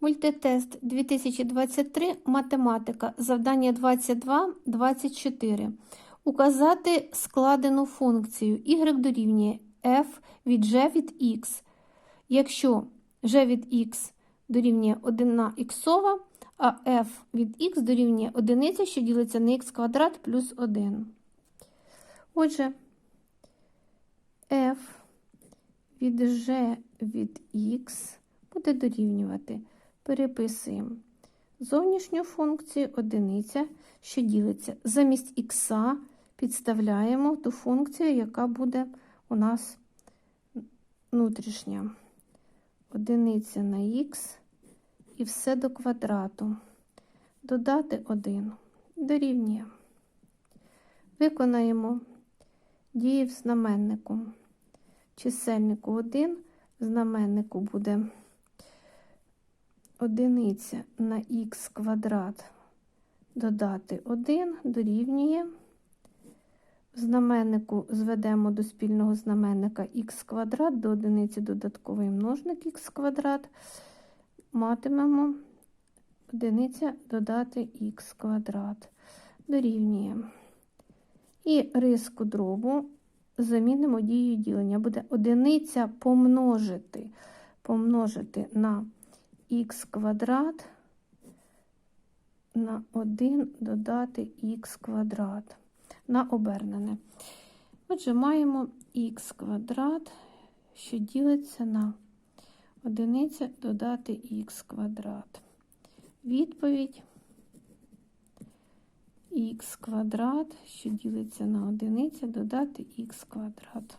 Мультитест 2023, математика, завдання 22-24. Указати складену функцію y дорівнює f від g від x. Якщо g від x дорівнює 1 х, а f від x дорівнює 1, що ділиться на х квадрат плюс 1. Отже, f від g від x буде дорівнювати. Переписуємо зовнішню функцію одиниця, що ділиться. Замість х підставляємо ту функцію, яка буде у нас внутрішня. Одиниця на х і все до квадрату. Додати 1 дорівнює. Виконаємо дії в знаменнику. Чисельнику 1, в знаменнику буде одиниця на х квадрат додати 1 дорівнює. В знаменнику зведемо до спільного знаменника х квадрат до одиниці додатковий множник х квадрат. Матимемо одиниця додати х квадрат дорівнює. І риску дробу замінимо дією ділення. Буде одиниця помножити, помножити на х квадрат на 1 додати х квадрат на обернене. Отже, маємо х квадрат, що ділиться на одиниця додати х квадрат. Відповідь х квадрат, що ділиться на одиниця додати х квадрат.